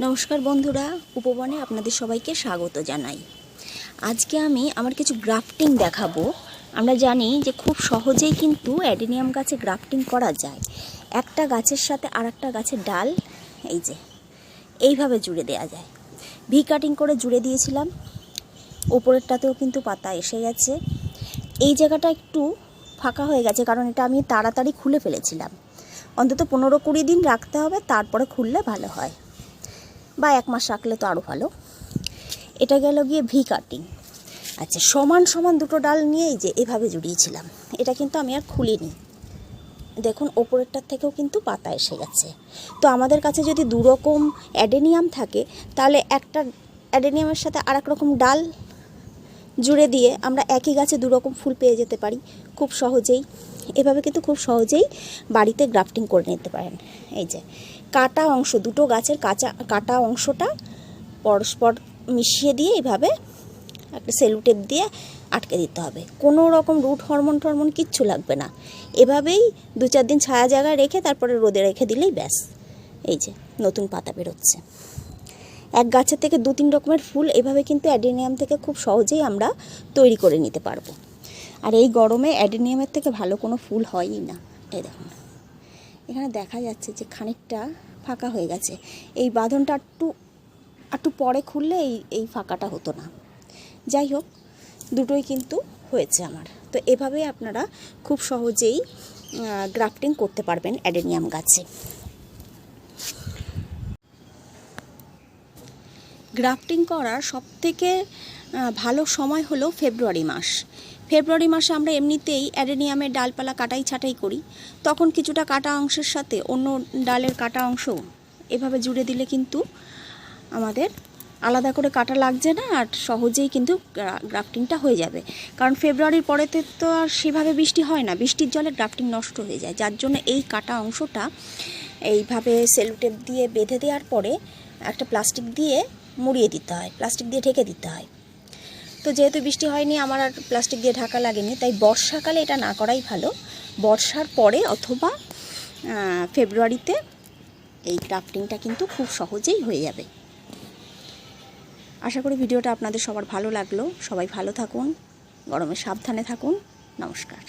নমস্কার বন্ধুরা, উপবনে আপনাদের সবাইকে স্বাগত জানাই। আজকে আমি আমার কিছু গ্রাফটিং দেখাবো। আমরা জানি যে খুব সহজেই কিন্তু অ্যাডিনিয়াম গাছে গ্রাফটিং করা যায়। একটা গাছের সাথে আর একটা গাছের ডাল, এই যে, এইভাবে জুড়ে দেওয়া যায়। ভি কাটিং করে জুড়ে দিয়েছিলাম। ওপরেরটাতেও কিন্তু পাতা এসে গেছে। এই জায়গাটা একটু ফাঁকা হয়ে গেছে, কারণ এটা আমি তাড়াতাড়ি খুলে ফেলেছিলাম। অন্তত পনেরো কুড়ি দিন রাখতে হবে, তারপরে খুললে ভালো হয়। বা এক মাস রাখলে তো আরও ভালো। এটা গেল গিয়ে ভি কাটিং আচ্ছা সমান সমান দুটো ডাল নিয়েই যে এভাবে জুড়িয়েছিলাম, এটা কিন্তু আমি আর খুলিনি। দেখুন, ওপরেরটার থেকেও কিন্তু পাতা এসে গেছে। তো আমাদের কাছে যদি দুরকম অ্যাডেনিয়াম থাকে, তাহলে একটা অ্যাডেনিয়ামের সাথে আর রকম ডাল জুড়ে দিয়ে আমরা একই গাছে দুরকম ফুল পেয়ে যেতে পারি। খুব সহজেই। এভাবে কিন্তু খুব সহজেই বাড়িতে গ্রাফটিং করে নিতে পারেন। এই যে, কাটা অংশ, দুটো গাছের কাঁচা, কাটা অংশটা পরস্পর মিশিয়ে দিয়ে এইভাবে একটা সেলুটেপ দিয়ে আটকে দিতে হবে। কোনো রকম রুট হরমোন টরমোন কিচ্ছু লাগবে না। এভাবেই দু চার দিন ছায়া জায়গায় রেখে তারপরে রোদে রেখে দিলেই ব্যাস। এই যে, নতুন পাতা বেরোচ্ছে। এক গাছের থেকে দু তিন রকমের ফুল এভাবে কিন্তু অ্যাডেনিয়াম থেকে খুব সহজেই আমরা তৈরি করে নিতে পারব। আর এই গরমে অ্যাডেনিয়ামের থেকে ভালো কোনো ফুল হয়ই না। এই দেখুন। এখানে দেখা যাচ্ছে যে খানিকটা ফাঁকা হয়ে গেছে। এই বাঁধনটা একটু একটু পরে খুললে এই এই ফাঁকাটা হতো না। যাই হোক, দুটোই কিন্তু হয়েছে আমার। তো এভাবেই আপনারা খুব সহজেই গ্রাফটিং করতে পারবেন অ্যাডেনিয়াম গাছে। গ্রাফটিং করার সবথেকে ভালো সময় হলো ফেব্রুয়ারি মাস। ফেব্রুয়ারি মাসে আমরা এমনিতেই অ্যাডেনিয়ামের ডালপালা কাটাই ছাটাই করি। তখন কিছুটা কাটা অংশের সাথে অন্য ডালের কাটা অংশ এভাবে জুড়ে দিলে কিন্তু আমাদের আলাদা করে কাটা লাগছে না আর সহজেই কিন্তু গ্রাফটিংটা হয়ে যাবে। কারণ ফেব্রুয়ারির পরেতে তো আর সেভাবে বৃষ্টি হয় না। বৃষ্টির জলে গ্রাফটিং নষ্ট হয়ে যায়। যার জন্য এই কাটা অংশটা এইভাবে সেলুটেপ দিয়ে বেঁধে দেওয়ার পরে একটা প্লাস্টিক দিয়ে মুড়িয়ে দিতে হয়। প্লাস্টিক দিয়ে ঢেকে দিতে হয়। তো যেহেতু বৃষ্টি হয়নি, আমার আর প্লাস্টিক দিয়ে ঢাকা লাগেনি, তাই বর্ষাকালে এটা না করাই ভালো। বর্ষার পরে অথবা ফেব্রুয়ারিতে এই ক্রাফটিংটা কিন্তু খুব সহজেই হয়ে যাবে। আশা করি ভিডিওটা আপনাদের সবার ভালো লাগল। সবাই ভালো থাকুন, গরমে সাবধানে থাকুন। নমস্কার।